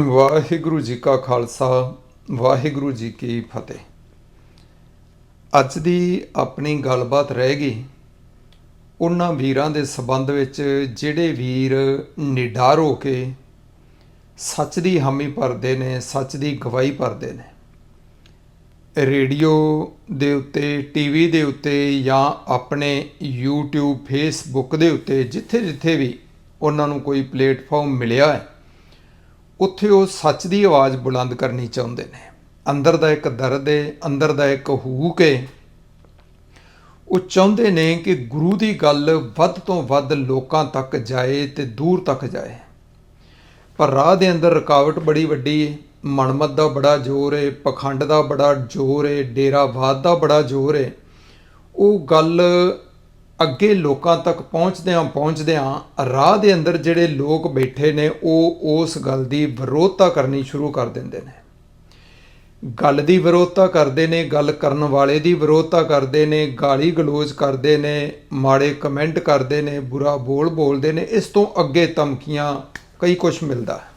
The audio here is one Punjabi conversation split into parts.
ਵਾਹਿਗੁਰੂ ਜੀ ਕਾ ਖਾਲਸਾ, ਵਾਹਿਗੁਰੂ ਜੀ ਕੀ ਫਤਿਹ। ਅੱਜ ਦੀ ਆਪਣੀ ਗੱਲਬਾਤ ਰਹਿ ਗਈ ਉਹਨਾਂ ਵੀਰਾਂ ਦੇ ਸਬੰਧ ਵਿੱਚ, ਜਿਹੜੇ ਵੀਰ ਨਿਡਾਰ ਹੋ ਕੇ ਸੱਚ ਦੀ ਹਾਮੀ ਭਰਦੇ ਨੇ, ਸੱਚ ਦੀ ਗਵਾਹੀ ਭਰਦੇ ਨੇ। ਰੇਡੀਓ ਦੇ ਉੱਤੇ ਟੀਵੀ ਦੇ ਉੱਤੇ ਜਾਂ ਆਪਣੇ YouTube, Facebook ਦੇ ਉੱਤੇ ਜਿੱਥੇ ਜਿੱਥੇ ਵੀ ਉਹਨਾਂ ਨੂੰ ਕੋਈ ਪਲੇਟਫਾਰਮ ਮਿਲਿਆ ਹੈ ਉੱਥੇ ਉਹ ਸੱਚ ਦੀ ਆਵਾਜ਼ ਬੁਲੰਦ ਕਰਨੀ ਚਾਹੁੰਦੇ ਨੇ। ਅੰਦਰ ਦਾ ਇੱਕ ਦਰਦ ਹੈ ਅੰਦਰ ਦਾ ਇੱਕ ਹੂਕ ਹੈ ਉਹ ਚਾਹੁੰਦੇ ਨੇ ਕਿ ਗੁਰੂ ਦੀ ਗੱਲ ਵੱਧ ਤੋਂ ਵੱਧ ਲੋਕਾਂ ਤੱਕ ਜਾਏ ਤੇ ਦੂਰ ਤੱਕ ਜਾਏ। ਪਰ ਰਾਹ ਦੇ ਅੰਦਰ ਰੁਕਾਵਟ ਬੜੀ ਵੱਡੀ ਹੈ ਮਨਮਤ ਦਾ ਬੜਾ ਜ਼ੋਰ ਹੈ ਪਖੰਡ ਦਾ ਬੜਾ ਜ਼ੋਰ ਹੈ ਡੇਰਾਵਾਦ ਦਾ ਬੜਾ ਜ਼ੋਰ ਹੈ ਉਹ ਗੱਲ ਅੱਗੇ ਲੋਕਾਂ ਤੱਕ ਪਹੁੰਚਦਿਆਂ ਪਹੁੰਚਦਿਆਂ ਰਾਹ ਦੇ ਅੰਦਰ ਜਿਹੜੇ ਲੋਕ ਬੈਠੇ ਨੇ, ਉਹ ਉਸ ਗੱਲ ਦੀ ਵਿਰੋਧਤਾ ਕਰਨੀ ਸ਼ੁਰੂ ਕਰ ਦਿੰਦੇ ਨੇ। ਗੱਲ ਦੀ ਵਿਰੋਧਤਾ ਕਰਦੇ ਨੇ, ਗੱਲ ਕਰਨ ਵਾਲੇ ਦੀ ਵਿਰੋਧਤਾ ਕਰਦੇ ਨੇ, ਗਾਲੀ ਗਲੋਚ ਕਰਦੇ ਨੇ, ਮਾੜੇ ਕਮੈਂਟ ਕਰਦੇ ਨੇ, ਬੁਰਾ ਬੋਲ ਬੋਲਦੇ ਨੇ, ਇਸ ਤੋਂ ਅੱਗੇ ਧਮਕੀਆਂ ਕਈ ਕੁਝ ਮਿਲਦਾ ਹੈ।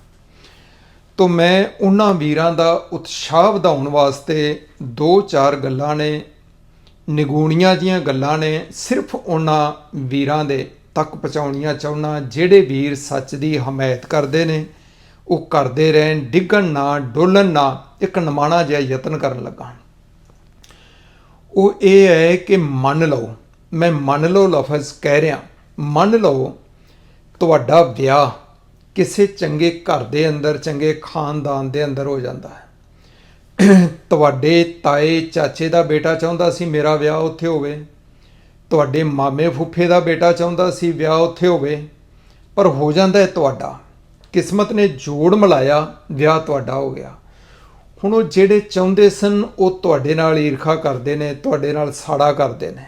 ਮੈਂ ਉਹਨਾਂ ਵੀਰਾਂ ਦਾ ਉਤਸ਼ਾਹ ਵਧਾਉਣ ਵਾਸਤੇ ਦੋ ਚਾਰ ਗੱਲਾਂ ਨੇ ਨਿਗੂਣੀਆਂ ਜੀਆਂ ਗੱਲਾਂ ਨੇ ਸਿਰਫ ਉਹਨਾਂ ਵੀਰਾਂ ਦੇ ਤੱਕ ਪਹੁੰਚਾਉਣੀਆਂ ਚਾਹੁੰਨਾ ਜਿਹੜੇ ਵੀਰ ਸੱਚ ਦੀ ਹਮਾਇਤ ਕਰਦੇ ਨੇ, ਉਹ ਕਰਦੇ ਰਹਿਣ, ਡਿੱਗਣ ਨਾ, ਡੋਲਣ ਨਾ, ਇੱਕ ਨਮਾਣਾ ਜਿਹਾ ਯਤਨ ਕਰਨ ਲੱਗਾ। ਉਹ ਇਹ ਹੈ ਕਿ ਮੰਨ ਲਓ, ਮੈਂ ਮੰਨ ਲਓ ਲਫ਼ਜ਼ ਕਹਿ ਰਿਹਾ, ਮੰਨ ਲਓ ਤੁਹਾਡਾ ਵਿਆਹ ਕਿਸੇ ਚੰਗੇ ਘਰ ਦੇ ਅੰਦਰ, ਚੰਗੇ ਖਾਨਦਾਨ ਦੇ ਅੰਦਰ ਹੋ ਜਾਂਦਾ ਹੈ। ਤੁਹਾਡੇ ਤਾਏ ਚਾਚੇ ਦਾ ਬੇਟਾ ਚਾਹੁੰਦਾ ਸੀ ਮੇਰਾ ਵਿਆਹ ਉੱਥੇ ਹੋਵੇ। ਤੁਹਾਡੇ ਮਾਮੇ ਫੁੱਫੇ ਦਾ ਬੇਟਾ ਚਾਹੁੰਦਾ ਸੀ ਵਿਆਹ ਉੱਥੇ ਹੋਵੇ। ਪਰ ਹੋ ਜਾਂਦਾ ਹੈ ਤੁਹਾਡਾ। ਕਿਸਮਤ ਨੇ ਜੋੜ ਮਿਲਾਇਆ, ਵਿਆਹ ਤੁਹਾਡਾ ਹੋ ਗਿਆ। ਹੁਣ ਉਹ ਜਿਹੜੇ ਚਾਹੁੰਦੇ ਸਨ, ਉਹ ਤੁਹਾਡੇ ਨਾਲ ਈਰਖਾ ਕਰਦੇ ਨੇ, ਤੁਹਾਡੇ ਨਾਲ ਸਾੜਾ ਕਰਦੇ ਨੇ।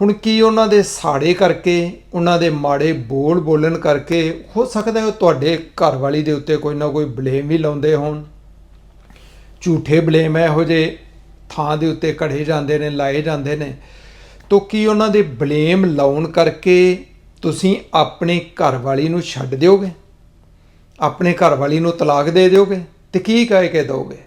ਹੁਣ ਕੀ ਉਹਨਾਂ ਦੇ ਸਾੜੇ ਕਰਕੇ, ਉਹਨਾਂ ਦੇ ਮਾੜੇ ਬੋਲ ਬੋਲਣ ਕਰਕੇ ਹੋ ਸਕਦਾ ਹੈ ਉਹ ਤੁਹਾਡੇ ਘਰ ਵਾਲੀ ਦੇ ਉੱਤੇ ਕੋਈ ਨਾ ਕੋਈ ਬਲੇਮ ਵੀ ਲਾਉਂਦੇ ਹੋਣ? ਝੂਠੇ ਬਲੇਮ ਇਹੋ ਜਿਹੇ ਥਾਂ ਦੇ ਉੱਤੇ ਘੜੇ ਜਾਂਦੇ ਨੇ, ਲਾਏ ਜਾਂਦੇ ਨੇ। ਤੋ ਕੀ ਉਹਨਾਂ ਦੇ ਬਲੇਮ ਲਾਉਣ ਕਰਕੇ ਤੁਸੀਂ ਆਪਣੀ ਘਰ ਵਾਲੀ ਨੂੰ ਛੱਡ ਦਿਓਗੇ? ਆਪਣੇ ਘਰ ਵਾਲੀ ਨੂੰ ਤਲਾਕ ਦੇ ਦਿਓਗੇ? ਤੇ ਕੀ ਕਹਿ ਕੇ ਦੋਗੇ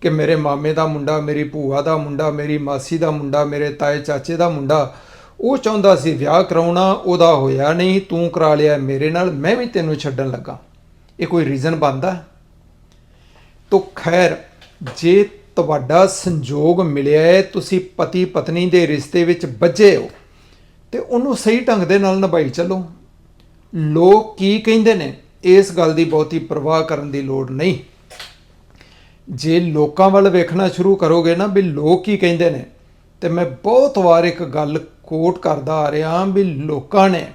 ਕਿ ਮੇਰੇ ਮਾਮੇ ਦਾ ਮੁੰਡਾ, ਮੇਰੀ ਭੂਆ ਦਾ ਮੁੰਡਾ, ਮੇਰੀ ਮਾਸੀ ਦਾ ਮੁੰਡਾ, ਮੇਰੇ ਤਾਏ ਚਾਚੇ ਦਾ ਮੁੰਡਾ, ਉਹ ਚਾਹੁੰਦਾ ਸੀ ਵਿਆਹ ਕਰਾਉਣਾ, ਉਹਦਾ ਹੋਇਆ ਨਹੀਂ, ਤੂੰ ਕਰਾ ਲਿਆ ਮੇਰੇ ਨਾਲ, ਮੈਂ ਵੀ ਤੈਨੂੰ ਛੱਡਣ ਲੱਗਾ। ਇਹ ਕੋਈ ਰੀਜ਼ਨ ਬਣਦਾ? ਤੋ ਖੈਰ ਜੇ ਤੁਹਾਡਾ ਸੰਜੋਗ ਮਿਲਿਆ ਹੈ, ਤੁਸੀਂ ਪਤੀ ਪਤਨੀ ਦੇ ਰਿਸ਼ਤੇ ਵਿੱਚ ਬੱਝੇ ਹੋ, ਤੇ ਉਹਨੂੰ ਸਹੀ ਢੰਗ ਦੇ ਨਾਲ ਨਿਭਾਈ ਚੱਲੋ। ਲੋਕ ਕੀ ਕਹਿੰਦੇ ਨੇ? ਇਸ ਗੱਲ ਦੀ ਬਹੁਤੀ ਪਰਵਾਹ ਕਰਨ ਦੀ ਲੋੜ ਨਹੀਂ। ਜੇ ਲੋਕਾਂ ਵੱਲ ਵੇਖਣਾ ਸ਼ੁਰੂ ਕਰੋਗੇ ਨਾ ਵੀ ਲੋਕ ਕੀ ਕਹਿੰਦੇ ਨੇ, ਤੇ ਮੈਂ ਬਹੁਤ ਵਾਰ ਇੱਕ ਗੱਲ ਕੋਟ ਕਰਦਾ ਆ ਰਿਹਾ ਵੀ ਲੋਕਾਂ ਨੇ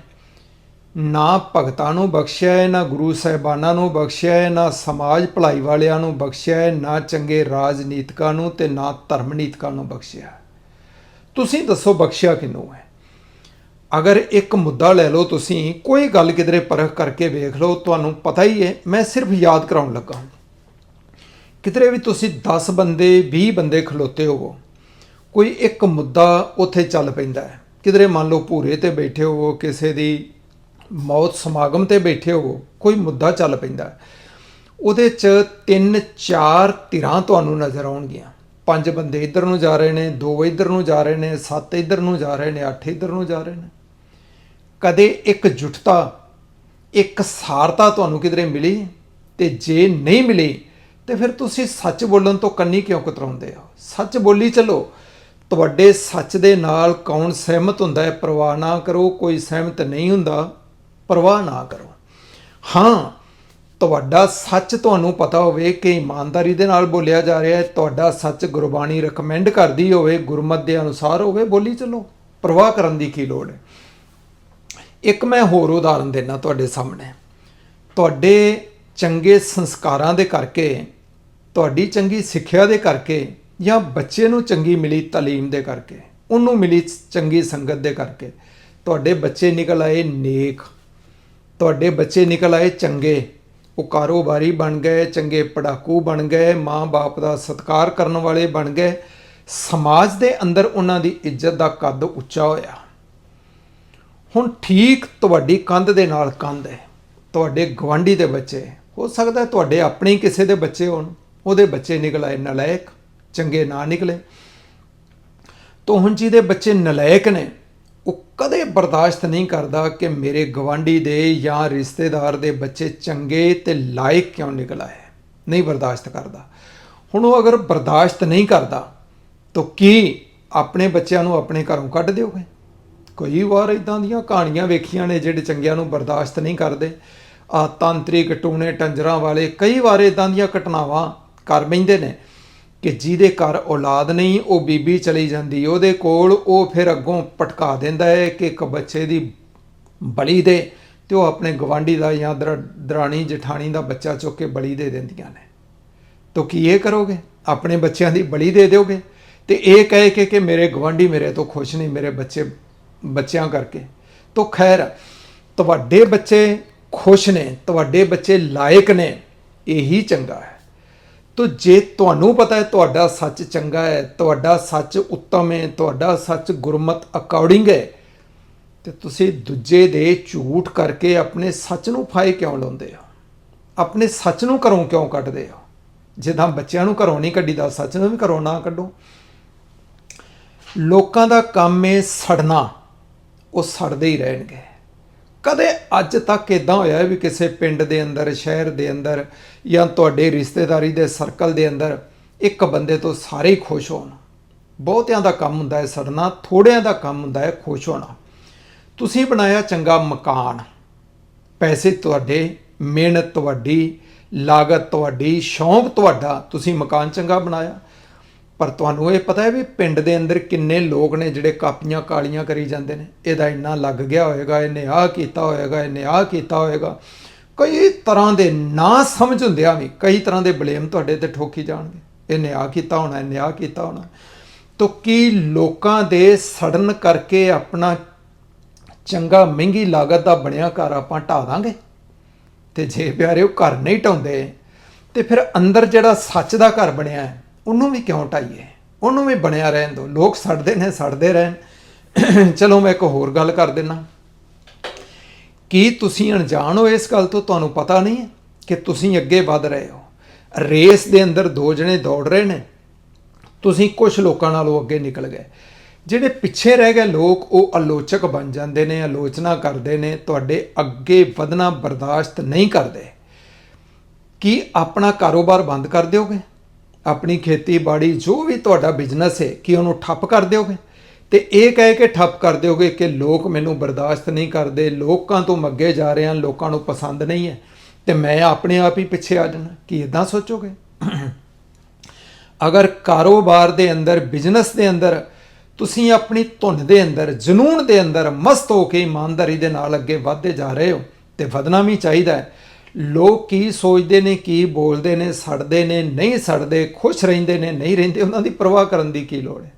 ਨਾ ਭਗਤਾਂ ਨੂੰ ਬਖਸ਼ਿਆ ਹੈ, ਨਾ ਗੁਰੂ ਸਾਹਿਬਾਨਾਂ ਨੂੰ ਬਖਸ਼ਿਆ ਹੈ, ਨਾ ਸਮਾਜ ਭਲਾਈ ਵਾਲਿਆਂ ਨੂੰ ਬਖਸ਼ਿਆ ਹੈ, ਨਾ ਚੰਗੇ ਰਾਜਨੀਤਿਕਾਂ ਨੂੰ ਤੇ ਨਾ ਧਰਮ ਨੀਤਿਕਾਂ ਨੂੰ ਬਖਸ਼ਿਆ ਤੁਸੀਂ ਦੱਸੋ ਬਖਸ਼ਿਆ ਕਿਨੂੰ ਹੈ? ਅਗਰ ਇੱਕ ਮੁੱਦਾ ਲੈ ਲਓ ਤੁਸੀਂ, ਕੋਈ ਗੱਲ ਕਿਧਰੇ ਪਰਖ ਕਰਕੇ ਵੇਖ ਲਓ, ਤੁਹਾਨੂੰ ਪਤਾ ਹੀ ਹੈ, ਮੈਂ ਸਿਰਫ ਯਾਦ ਕਰਾਉਣ ਲੱਗਾ ਕਿਧਰੇ ਵੀ ਤੁਸੀਂ 10 ਬੰਦੇ 20 ਬੰਦੇ ਖਲੋਤੇ ਹੋਵੋ, ਕੋਈ ਇੱਕ ਮੁੱਦਾ ਉੱਥੇ ਚੱਲ ਪੈਂਦਾ ਹੈ। ਕਿਧਰੇ ਮੰਨ ਲਓ ਭੂਰੇ ਤੇ ਬੈਠੇ ਹੋਵੋ, ਕਿਸੇ ਦੀ ਮੌਤ ਸਮਾਗਮ ਤੇ ਬੈਠੇ ਹੋਵੋ ਕੋਈ ਮੁੱਦਾ ਚੱਲ ਪੈਂਦਾ। ਉਹਦੇ ਚ ਤਿੰਨ ਚਾਰ ਧਿਰਾਂ ਤੁਹਾਨੂੰ ਨਜ਼ਰ ਆਉਣਗੀਆਂ। ਪੰਜ ਬੰਦੇ ਇੱਧਰ ਨੂੰ ਜਾ ਰਹੇ ਨੇ, ਦੋ ਇੱਧਰ ਨੂੰ ਜਾ ਰਹੇ ਨੇ, ਸੱਤ ਇੱਧਰ ਨੂੰ ਜਾ ਰਹੇ ਨੇ, ਅੱਠ ਇੱਧਰ ਨੂੰ ਜਾ ਰਹੇ ਨੇ। ਕਦੇ ਇੱਕ ਜੁਟਤਾ, ਇੱਕ ਸਾਰਤਾ ਤੁਹਾਨੂੰ ਕਿਧਰੇ ਮਿਲੀ ਤੇ ਜੇ ਨਹੀਂ ਮਿਲੀ, ਤੇ ਫਿਰ ਤੁਸੀਂ ਸੱਚ ਬੋਲਣ ਤੋਂ ਕੰਨੀ ਕਿਉਂ ਕਤਰਾਉਂਦੇ ਹੋ? ਸੱਚ ਬੋਲੀ ਚੱਲੋ। ਤੁਹਾਡੇ ਸੱਚ ਦੇ ਨਾਲ ਕੌਣ ਸਹਿਮਤ ਹੁੰਦਾ ਹੈ? ਪਰਵਾਹ ਨਾ ਕਰੋ, ਕੋਈ ਸਹਿਮਤ ਨਹੀਂ ਹੁੰਦਾ। ਪਰਵਾਹ ਨਾ ਕਰੋ। ਹਾਂ, ਤੁਹਾਡਾ ਸੱਚ ਤੁਹਾਨੂੰ ਪਤਾ ਹੋਵੇ ਕਿ ਇਮਾਨਦਾਰੀ ਦੇ ਨਾਲ ਬੋਲਿਆ ਜਾ ਰਿਹਾ ਹੈ। ਤੁਹਾਡਾ ਸੱਚ ਗੁਰਬਾਣੀ ਰეკਮੈਂਡ ਕਰਦੀ ਹੋਵੇ, ਗੁਰਮਤ ਦੇ ਅਨੁਸਾਰ ਹੋਵੇ, ਬੋਲੀ ਚਲੋ। ਪਰਵਾਹ ਕਰਨ ਦੀ ਕੀ ਲੋੜ ਹੈ? ਇੱਕ ਮੈਂ ਹੋਰ ਉਦਾਹਰਨ ਦੇਣਾ ਤੁਹਾਡੇ ਸਾਹਮਣੇ। ਤੁਹਾਡੇ ਚੰਗੇ ਸੰਸਕਾਰਾਂ ਦੇ ਕਰਕੇ, ਤੁਹਾਡੀ ਚੰਗੀ ਸਿੱਖਿਆ ਦੇ ਕਰਕੇ ਜਾਂ ਬੱਚੇ ਨੂੰ ਚੰਗੀ ਮਿਲੀ ਤਾਲੀਮ ਦੇ ਕਰਕੇ, ਉਹਨੂੰ ਮਿਲੀ ਚੰਗੀ ਸੰਗਤ ਦੇ ਕਰਕੇ, ਤੁਹਾਡੇ ਬੱਚੇ ਨਿਕਲ ਆਏ ਨੇਕ। ਤੁਹਾਡੇ ਬੱਚੇ ਨਿਕਲ ਆਏ ਚੰਗੇ। ਉਹ ਕਾਰੋਬਾਰੀ ਬਣ ਗਏ, ਚੰਗੇ ਪੜਾਕੂ ਬਣ ਗਏ, ਮਾਂ-ਬਾਪ ਦਾ ਸਤਿਕਾਰ ਕਰਨ ਵਾਲੇ ਬਣ ਗਏ। ਸਮਾਜ ਦੇ ਅੰਦਰ ਉਹਨਾਂ ਦੀ ਇੱਜ਼ਤ ਦਾ ਕੱਦ ਉੱਚਾ ਹੋਇਆ। ਹੁਣ ਠੀਕ ਤੁਹਾਡੀ ਕੰਧ ਦੇ ਨਾਲ ਕੰਧ ਹੈ। ਤੁਹਾਡੇ ਗਵਾਂਢੀ ਦੇ ਬੱਚੇ, ਹੋ ਸਕਦਾ ਤੁਹਾਡੇ ਆਪਣੇ ਹੀ ਕਿਸੇ ਦੇ ਬੱਚੇ ਹੋਣ। ਉਹਦੇ ਬੱਚੇ ਨਿਕਲ ਆਏ ਨਲਾਇਕ, ਚੰਗੇ ਨਾ ਨਿਕਲੇ। ਤੋਂ ਹੁਣ ਜਿਹਦੇ ਬੱਚੇ ਨਲਾਇਕ ਨੇ ਉਹ ਕਦੇ ਬਰਦਾਸ਼ਤ ਨਹੀਂ ਕਰਦਾ ਕਿ ਮੇਰੇ ਗਵਾਂਢੀ ਦੇ ਜਾਂ ਰਿਸ਼ਤੇਦਾਰ ਦੇ ਬੱਚੇ ਚੰਗੇ ਤੇ ਲਾਇਕ ਕਿਉਂ ਨਿਕਲ ਆਏ। ਨਹੀਂ ਬਰਦਾਸ਼ਤ ਕਰਦਾ। ਹੁਣ ਉਹ ਅਗਰ ਬਰਦਾਸ਼ਤ ਨਹੀਂ ਕਰਦਾ, ਤਾਂ ਕੀ ਆਪਣੇ ਬੱਚਿਆਂ ਨੂੰ ਆਪਣੇ ਘਰੋਂ ਕੱਢ ਦਿਓਗੇ? ਕਈ ਵਾਰ ਇਦਾਂ ਦੀਆਂ ਕਹਾਣੀਆਂ ਵੇਖੀਆਂ ਨੇ ਜਿਹੜੇ ਚੰਗਿਆਂ ਨੂੰ ਬਰਦਾਸ਼ਤ ਨਹੀਂ ਕਰਦੇ। ਆ ਤਾਂਤਰਿਕ ਟੂਣੇ ਟੰਜਰਾਂ ਵਾਲੇ ਕਈ ਵਾਰ ਇਦਾਂ ਦੀਆਂ ਘਟਨਾਵਾਂ ਕਰ ਬੈਂਦੇ ਨੇ। ਕਿ ਜਿਹਦੇ ਘਰ ਔਲਾਦ ਨਹੀਂ, ਉਹ ਬੀਬੀ ਚਲੀ ਜਾਂਦੀ, ਉਹਦੇ ਕੋਲ ਉਹ ਫਿਰ ਅੱਗੋਂ ਪਟਕਾ ਦਿੰਦਾ ਹੈ ਕਿ ਇੱਕ ਬੱਚੇ ਦੀ ਬਲੀ ਦੇ ਤੇ ਉਹ ਆਪਣੇ ਗਵਾਂਢੀ ਦਾ ਜਾਂ ਦਰ- ਦਰਾਣੀ, ਜਠਾਣੀ ਦਾ ਬੱਚਾ ਚੁੱਕ ਕੇ ਬਲੀ ਦੇ ਦਿੰਦੀਆਂ ਨੇ। ਤੋ ਕੀ ਇਹ ਕਰੋਗੇ? ਆਪਣੇ ਬੱਚਿਆਂ ਦੀ ਬਲੀ ਦੇ ਦਿਓਗੇ? ਤੇ ਇਹ ਕਹਿ ਕੇ ਕਿ ਮੇਰੇ ਗਵਾਂਢੀ ਮੇਰੇ ਤੋਂ ਖੁਸ਼ ਨਹੀਂ, ਮੇਰੇ ਬੱਚੇ, ਬੱਚਿਆਂ ਕਰਕੇ। ਤੋ ਖੈਰ, ਤੁਹਾਡੇ ਬੱਚੇ ਖੁਸ਼ ਨੇ, ਤੁਹਾਡੇ ਬੱਚੇ ਲਾਇਕ ਨੇ, ਇਹੀ ਚੰਗਾ ਹੈ। ਤੋ ਜੇ ਤੁਹਾਨੂੰ ਪਤਾ ਹੈ ਤੁਹਾਡਾ ਸੱਚ ਚੰਗਾ ਹੈ, ਤੁਹਾਡਾ ਸੱਚ ਉੱਤਮ ਹੈ, ਤੁਹਾਡਾ ਸੱਚ ਗੁਰਮਤ ਅਕੋਰਡਿੰਗ ਹੈ, ਤੇ ਤੁਸੀਂ ਦੂਜੇ ਦੇ ਝੂਠ ਕਰਕੇ ਆਪਣੇ ਸੱਚ ਨੂੰ ਫਾਇ ਕਿਉਂ ਲਾਉਂਦੇ ਹੋ? ਆਪਣੇ ਸੱਚ ਨੂੰ ਘਰੋਂ ਕਿਉਂ ਕੱਢਦੇ ਹੋ? ਜਿੱਦਾਂ ਬੱਚਿਆਂ ਨੂੰ ਘਰੋਂ ਨਹੀਂ ਕੱਢੀਦਾ, ਸੱਚ ਨੂੰ ਵੀ ਘਰੋਂ ਨਾ ਕੱਢੋ। ਲੋਕਾਂ ਦਾ ਕੰਮ ਹੈ ਸੜਨਾ, ਉਹ ਸੜਦੇ ਹੀ ਰਹਿਣਗੇ। ਕਦੇ ਅੱਜ ਤੱਕ ਇਦਾਂ ਹੋਇਆ ਵੀ ਕਿਸੇ ਪਿੰਡ ਦੇ ਅੰਦਰ, ਸ਼ਹਿਰ ਦੇ ਅੰਦਰ ਜਾਂ ਤੁਹਾਡੇ ਰਿਸ਼ਤੇਦਾਰੀ ਦੇ ਸਰਕਲ ਦੇ ਅੰਦਰ ਇੱਕ ਬੰਦੇ ਤੋਂ ਸਾਰੇ ਹੀ ਖੁਸ਼ ਹੋਣ। ਬਹੁਤਿਆਂ ਦਾ ਕੰਮ ਹੁੰਦਾ ਹੈ ਸੜਨਾ, ਥੋੜਿਆਂ ਦਾ ਕੰਮ ਹੁੰਦਾ ਹੈ ਖੁਸ਼ ਹੋਣਾ। ਤੁਸੀਂ ਬਣਾਇਆ ਚੰਗਾ ਮਕਾਨ। ਪੈਸੇ ਤੁਹਾਡੇ, ਮਿਹਨਤ ਤੁਹਾਡੀ, ਲਾਗਤ ਤੁਹਾਡੀ, ਸ਼ੌਂਕ ਤੁਹਾਡਾ, ਤੁਸੀਂ ਮਕਾਨ ਚੰਗਾ ਬਣਾਇਆ। ਪਰ ਤੁਹਾਨੂੰ ਇਹ ਪਤਾ ਹੈ ਵੀ ਪਿੰਡ ਦੇ ਅੰਦਰ ਕਿੰਨੇ ਲੋਕ ਨੇ ਜਿਹੜੇ ਕਾਪੀਆਂ ਕਾਲੀਆਂ ਕਰੀ ਜਾਂਦੇ ਨੇ? ਇਹਦਾ ਇੰਨਾ ਲੱਗ ਗਿਆ ਹੋਏਗਾ, ਇਹਨੇ ਆਹ ਕੀਤਾ ਹੋਏਗਾ, ਇਹਨੇ ਆਹ ਕੀਤਾ ਹੋਏਗਾ। ਕਈ ਤਰ੍ਹਾਂ ਦੇ ਨਾ ਸਮਝ ਹੁੰਦਿਆਂ ਵੀ, ਕਈ ਤਰ੍ਹਾਂ ਦੇ ਬਲੇਮ ਤੁਹਾਡੇ ਤੇ ਠੋਕੀ ਜਾਣਗੇ। ਇਹਨੇ ਆਹ ਕੀਤਾ ਹੋਣਾ, ਇਹਨੇ ਆਹ ਕੀਤਾ ਹੋਣਾ। ਤੋ ਕੀ ਲੋਕਾਂ ਦੇ ਸੜਨ ਕਰਕੇ ਆਪਣਾ ਚੰਗਾ ਮਹਿੰਗੀ ਲਾਗਤ ਦਾ ਬਣਿਆ ਘਰ ਆਪਾਂ ਢਾਹ ਦਾਂਗੇ? ਤੇ ਜੇ ਪਿਆਰੇ ਉਹ ਘਰ ਨਹੀਂ ਢਾਉਂਦੇ, ਤੇ ਫਿਰ ਅੰਦਰ ਜਿਹੜਾ ਸੱਚ ਦਾ ਘਰ ਬਣਿਆ ਹੈ ਉਹਨੂੰ ਵੀ ਕਿਉਂ ਢਾਈਏ? ਉਹਨੂੰ ਵੀ ਬਣਿਆ ਰਹਿਣ ਦਿਓ। ਲੋਕ ਸੜਦੇ ਨੇ, ਸੜਦੇ ਰਹਿਣ। ਚਲੋ ਮੈਂ ਇੱਕ ਹੋਰ ਗੱਲ ਕਰ ਦਿੰਨਾ। ਕੀ ਤੁਸੀਂ ਅਣਜਾਣ ਹੋ ਇਸ ਗੱਲ ਤੋਂ? ਤੁਹਾਨੂੰ ਪਤਾ ਨਹੀਂ ਹੈ ਕਿ ਤੁਸੀਂ ਅੱਗੇ ਵਧ ਰਹੇ ਹੋ। ਰੇਸ ਦੇ ਅੰਦਰ ਦੋ ਜਣੇ ਦੌੜ ਰਹੇ ਨੇ। ਤੁਸੀਂ ਕੁਝ ਲੋਕਾਂ ਨਾਲੋਂ ਅੱਗੇ ਨਿਕਲ ਗਏ। ਜਿਹੜੇ ਪਿੱਛੇ ਰਹਿ ਗਏ ਲੋਕ, ਉਹ ਆਲੋਚਕ ਬਣ ਜਾਂਦੇ ਨੇ, ਆਲੋਚਨਾ ਕਰਦੇ ਨੇ, ਤੁਹਾਡੇ ਅੱਗੇ ਵਧਣਾ ਬਰਦਾਸ਼ਤ ਨਹੀਂ ਕਰਦੇ। ਕੀ ਆਪਣਾ ਕਾਰੋਬਾਰ ਬੰਦ ਕਰ ਦਿਓਗੇ? ਆਪਣੀ ਖੇਤੀਬਾੜੀ ਜੋ ਵੀ ਤੁਹਾਡਾ ਬਿਜ਼ਨਸ ਹੈ, ਕਿ ਉਹਨੂੰ ਠੱਪ ਕਰ ਦਿਓਗੇ? ਤੇ ਇਹ ਕਹਿ ਕੇ ਠੱਪ ਕਰ ਦਿਓਗੇ ਕਿ ਲੋਕ ਮੈਨੂੰ ਬਰਦਾਸ਼ਤ ਨਹੀਂ ਕਰਦੇ, ਲੋਕਾਂ ਤੋਂ ਮੱਗੇ ਜਾ ਰਹੇ ਹਨ, ਲੋਕਾਂ ਨੂੰ ਪਸੰਦ ਨਹੀਂ ਹੈ। ਤੇ ਮੈਂ ਆਪਣੇ ਆਪ ਹੀ ਪਿੱਛੇ ਆ ਜਾਣਾ। ਕੀ ਇਦਾਂ ਸੋਚੋਗੇ? ਅਗਰ ਕਾਰੋਬਾਰ ਦੇ ਅੰਦਰ ਬਿਜ਼ਨਸ ਦੇ ਅੰਦਰ, ਤੁਸੀਂ ਆਪਣੀ ਧੁਨ ਦੇ ਅੰਦਰ, ਜਨੂਨ ਦੇ ਅੰਦਰ ਮਸਤ ਹੋ ਕੇ ਇਮਾਨਦਾਰੀ ਦੇ ਨਾਲ ਅੱਗੇ ਵਧਦੇ ਜਾ ਰਹੇ ਹੋ, ਤੇ ਵਧਣਾ ਵੀ ਚਾਹੀਦਾ ਹੈ। ਲੋਕ ਕੀ ਸੋਚਦੇ ਨੇ, ਕੀ ਬੋਲਦੇ ਨੇ, ਸੜਦੇ ਨੇ, ਨਹੀਂ ਸੜਦੇ, ਖੁਸ਼ ਰਹਿੰਦੇ ਨੇ, ਨਹੀਂ ਰਹਿੰਦੇ, ਉਹਨਾਂ ਦੀ ਪਰਵਾਹ ਕਰਨ ਦੀ ਕੀ ਲੋੜ ਹੈ?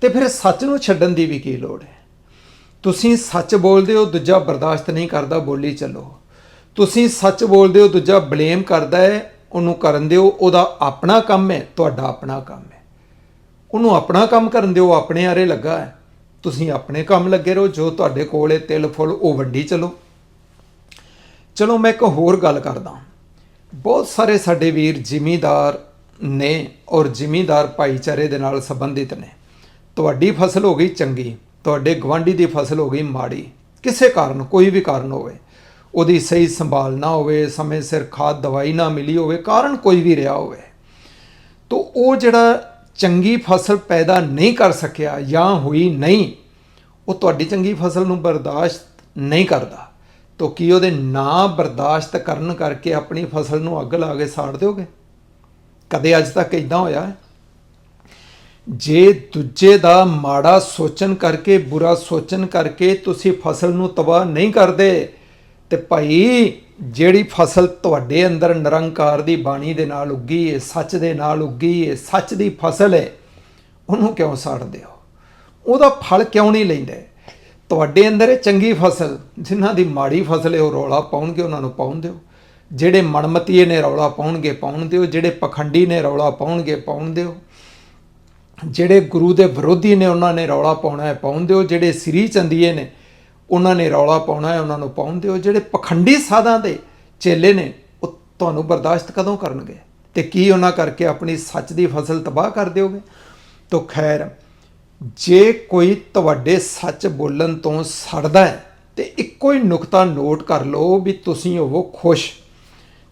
ਤੇ ਫਿਰ ਸੱਚ ਨੂੰ ਛੱਡਣ ਦੀ ਵੀ ਕੀ ਲੋੜ ਹੈ? ਤੁਸੀਂ ਸੱਚ ਬੋਲਦੇ ਹੋ, ਦੂਜਾ ਬਰਦਾਸ਼ਤ ਨਹੀਂ ਕਰਦਾ, ਬੋਲੀ ਚੱਲੋ। ਤੁਸੀਂ ਸੱਚ ਬੋਲਦੇ ਹੋ, ਦੂਜਾ ਬਲੇਮ ਕਰਦਾ ਹੈ, ਉਹਨੂੰ ਕਰਨ ਦਿਓ, ਉਹਦਾ ਆਪਣਾ ਕੰਮ ਹੈ, ਤੁਹਾਡਾ ਆਪਣਾ ਕੰਮ ਹੈ। ਉਹਨੂੰ ਆਪਣਾ ਕੰਮ ਕਰਨ ਦਿਓ ਆਪਣੇ ਆਰੇ ਲੱਗਾ ਹੈ। ਤੁਸੀਂ ਆਪਣੇ ਕੰਮ ਲੱਗੇ ਰਹੋ, ਜੋ ਤੁਹਾਡੇ ਕੋਲ ਹੈ, ਤਿਲ, ਫੁੱਲ, ਉਹ ਵੰਡੀ ਚਲੋ। ਚਲੋ ਮੈਂ ਇੱਕ ਹੋਰ ਗੱਲ ਕਰਦਾ ਬਹੁਤ ਸਾਰੇ ਸਾਡੇ ਵੀਰ ਜ਼ਿਮੀਦਾਰ ਨੇ ਔਰ ਜ਼ਿਮੀਦਾਰ ਭਾਈਚਾਰੇ ਦੇ ਨਾਲ ਸੰਬੰਧਿਤ ਨੇ। ਤੁਹਾਡੀ ਫਸਲ ਹੋ ਗਈ ਚੰਗੀ, ਤੁਹਾਡੇ ਗਵਾਂਢੀ ਦੀ ਫਸਲ ਹੋ ਗਈ ਮਾੜੀ, ਕਿਸੇ ਕਾਰਨ, ਕੋਈ ਵੀ ਕਾਰਨ ਹੋਵੇ। ਉਹਦੀ ਸਹੀ ਸੰਭਾਲ ਨਾ ਹੋਵੇ, ਸਮੇਂ ਸਿਰ ਖਾਦ ਦਵਾਈ ਨਾ ਮਿਲੀ ਹੋਵੇ, ਕਾਰਨ ਕੋਈ ਵੀ ਰਿਹਾ ਹੋਵੇ। ਤੋ ਉਹ ਜਿਹੜਾ ਚੰਗੀ ਫਸਲ ਪੈਦਾ ਨਹੀਂ ਕਰ ਸਕਿਆ ਜਾਂ ਹੋਈ ਨਹੀਂ, ਉਹ ਤੁਹਾਡੀ ਚੰਗੀ ਫਸਲ ਨੂੰ ਬਰਦਾਸ਼ਤ ਨਹੀਂ ਕਰਦਾ। ਤੋ ਕੀ ਉਹਦੇ ਨਾ ਬਰਦਾਸ਼ਤ ਕਰਨ ਕਰਕੇ ਆਪਣੀ ਫਸਲ ਨੂੰ ਅੱਗ ਲਾ ਕੇ ਸਾੜ ਦਿਓਗੇ? ਕਦੇ ਅੱਜ ਤੱਕ ਇਦਾਂ ਹੋਇਆ ਹੈ? ਜੇ ਦੂਜੇ ਦਾ ਮਾੜਾ ਸੋਚਣ ਕਰਕੇ, ਬੁਰਾ ਸੋਚਣ ਕਰਕੇ ਤੁਸੀਂ ਫਸਲ ਨੂੰ ਤਬਾਹ ਨਹੀਂ ਕਰਦੇ, ਤੇ ਭਾਈ ਜਿਹੜੀ ਫਸਲ ਤੁਹਾਡੇ ਅੰਦਰ ਨਿਰੰਕਾਰ ਦੀ ਬਾਣੀ ਦੇ ਨਾਲ ਉੱਗੀ ਹੈ ਸੱਚ ਦੇ ਨਾਲ ਉੱਗੀ ਹੈ ਸੱਚ ਦੀ ਫਸਲ ਹੈ ਉਹਨੂੰ ਕਿਉਂ ਸਾੜਦੇ ਹੋ? ਉਹਦਾ ਫਲ ਕਿਉਂ ਨਹੀਂ ਲੈਂਦੇ? ਤੁਹਾਡੇ ਅੰਦਰ ਇਹ ਚੰਗੀ ਫਸਲ, ਜਿਨ੍ਹਾਂ ਦੀ ਮਾੜੀ ਫਸਲ ਹੈ, ਉਹ ਰੌਲਾ ਪਾਉਣਗੇ, ਉਹਨਾਂ ਨੂੰ ਪਾਉਣ ਦਿਓ। ਜਿਹੜੇ ਮਨਮਤੀਏ ਨੇ ਰੌਲਾ ਪਾਉਣਗੇ, ਪਾਉਣ ਦਿਓ। ਜਿਹੜੇ ਪਖੰਡੀ ਨੇ ਰੌਲਾ ਪਾਉਣਗੇ, ਪਾਉਣ ਦਿਓ। ਜਿਹੜੇ ਗੁਰੂ ਦੇ ਵਿਰੋਧੀ ਨੇ ਉਹਨਾਂ ਨੇ ਰੌਲਾ ਪਾਉਣਾ ਹੈ, ਪਾਉਣ ਦਿਓ। ਜਿਹੜੇ ਸ੍ਰੀ ਚੰਦੀਏ ਨੇ ਉਹਨਾਂ ਨੇ ਰੌਲਾ ਪਾਉਣਾ ਹੈ, ਉਹਨਾਂ ਨੂੰ ਪਾਉਣ ਦਿਓ। ਜਿਹੜੇ ਪਖੰਡੀ ਸਾਧਾਂ ਦੇ ਚੇਲੇ ਨੇ, ਉਹ ਤੁਹਾਨੂੰ ਬਰਦਾਸ਼ਤ ਕਦੋਂ ਕਰਨਗੇ? ਤੇ ਕੀ ਉਹਨਾਂ ਕਰਕੇ ਆਪਣੀ ਸੱਚ ਦੀ ਫਸਲ ਤਬਾਹ ਕਰ ਦਿਓਗੇ? ਤੋ ਖੈਰ ਜੇ ਕੋਈ ਤੁਹਾਡੇ ਸੱਚ ਬੋਲਣ ਤੋਂ ਸੜਦਾ ਹੈ, ਤੇ ਇੱਕੋ ਹੀ ਨੁਕਤਾ ਨੋਟ ਕਰ ਲਓ ਵੀ ਤੁਸੀਂ ਹੋਵੋ ਖੁਸ਼।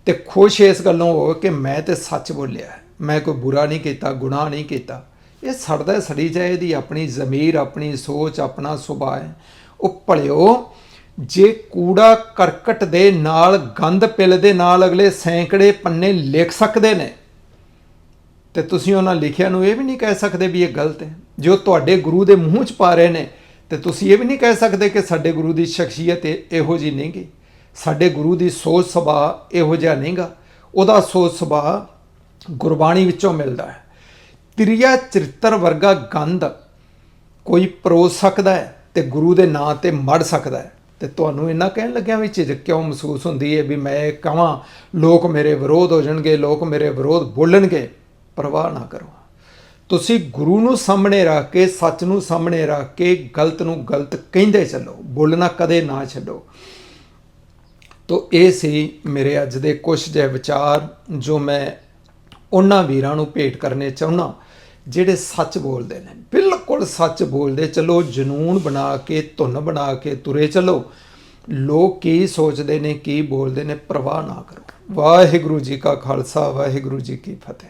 ਤੇ ਖੁਸ਼ ਇਸ ਗੱਲੋਂ ਹੋ ਕਿ ਮੈਂ ਤੇ ਸੱਚ ਬੋਲਿਆ ਮੈਂ ਕੋਈ ਬੁਰਾ ਨਹੀਂ ਕੀਤਾ, ਗੁਨਾਹ ਨਹੀਂ ਕੀਤਾ। ਇਹ ਸੜਦਾ ਸੜੀ ਜਾਏ, ਇਹਦੀ ਆਪਣੀ ਜ਼ਮੀਰ, ਆਪਣੀ ਸੋਚ, ਆਪਣਾ ਸੁਭਾਅ ਹੈ। ਉਹ ਭਲਿਓ, ਜੇ ਕੂੜਾ ਕਰਕਟ ਦੇ ਨਾਲ, ਗੰਦ ਪਿਲ ਦੇ ਨਾਲ ਅਗਲੇ ਸੈਂਕੜੇ ਪੰਨੇ ਲਿਖ ਸਕਦੇ ਨੇ, ਤੇ ਤੁਸੀਂ ਉਹਨਾਂ ਲਿਖਿਆ ਨੂੰ ਇਹ ਵੀ ਨਹੀਂ ਕਹਿ ਸਕਦੇ ਵੀ ਇਹ ਗਲਤ ਹੈ। ਜੋ ਤੁਹਾਡੇ ਗੁਰੂ ਦੇ ਮੂੰਹ 'ਚ ਪਾ ਰਹੇ ਨੇ, ਤੇ ਤੁਸੀਂ ਇਹ ਵੀ ਨਹੀਂ ਕਹਿ ਸਕਦੇ ਕਿ ਸਾਡੇ ਗੁਰੂ ਦੀ ਸ਼ਖਸੀਅਤ ਇਹ- ਇਹੋ ਜੀ ਨਹੀਂਗੀ ਸਾਡੇ ਗੁਰੂ ਦੀ ਸੋਚ ਸੁਭਾਅ ਇਹੋ ਜਿਹਾ ਨਹੀਂਗਾ ਉਹਦਾ ਸੋਚ ਸੁਭਾਅ ਗੁਰਬਾਣੀ ਵਿੱਚੋਂ ਮਿਲਦਾ ਹੈ। ਤ੍ਰਿਆ ਚਰਿੱਤਰ ਵਰਗਾ ਗੰਧ ਕੋਈ ਪਰੋਸ ਸਕਦਾ ਹੈ ਤੇ ਗੁਰੂ ਦੇ ਨਾਂ ਤੇ ਮੜ ਸਕਦਾ ਹੈ। ਤੇ ਤੁਹਾਨੂੰ ਇੰਨਾ ਕਹਿਣ ਲੱਗਿਆ ਵੀ ਝਿਜਕ ਕਿਉਂ ਮਹਿਸੂਸ ਹੁੰਦੀ ਹੈ ਵੀ ਮੈਂ ਕਹਾਂ, ਲੋਕ ਮੇਰੇ ਵਿਰੋਧ ਹੋ ਜਾਣਗੇ, ਲੋਕ ਮੇਰੇ ਵਿਰੋਧ ਬੋਲਣਗੇ, ਪਰਵਾਹ ਨਾ ਕਰੋ। ਤੁਸੀਂ ਗੁਰੂ ਨੂੰ ਸਾਹਮਣੇ ਰੱਖ ਕੇ, ਸੱਚ ਨੂੰ ਸਾਹਮਣੇ ਰੱਖ ਕੇ, ਗਲਤ ਨੂੰ ਗਲਤ ਕਹਿੰਦੇ ਚੱਲੋ। ਬੋਲਣਾ ਕਦੇ ਨਾ ਛੱਡੋ। ਤੋ ਇਹ ਸੀ ਮੇਰੇ ਅੱਜ ਦੇ ਕੁਝ ਜਿਹੇ ਵਿਚਾਰ, ਜੋ ਮੈਂ ਉਹਨਾਂ ਵੀਰਾਂ ਨੂੰ ਭੇਟ ਕਰਨੇ ਚਾਹੁੰਦਾ ਜਿਹੜੇ ਸੱਚ ਬੋਲਦੇ ਨੇ। ਬਿਲਕੁਲ ਸੱਚ ਬੋਲਦੇ। ਚਲੋ, ਜਨੂਨ ਬਣਾ ਕੇ, ਧੁਨ ਬਣਾ ਕੇ ਤੁਰੇ ਚਲੋ। ਲੋਕ ਕੀ ਸੋਚਦੇ ਨੇ, ਕੀ ਬੋਲਦੇ ਨੇ, ਪਰਵਾਹ ਨਾ ਕਰੋ। ਵਾਹਿਗੁਰੂ ਜੀ ਕਾ ਖਾਲਸਾ, ਵਾਹਿਗੁਰੂ ਜੀ ਕੀ ਫਤਿਹ।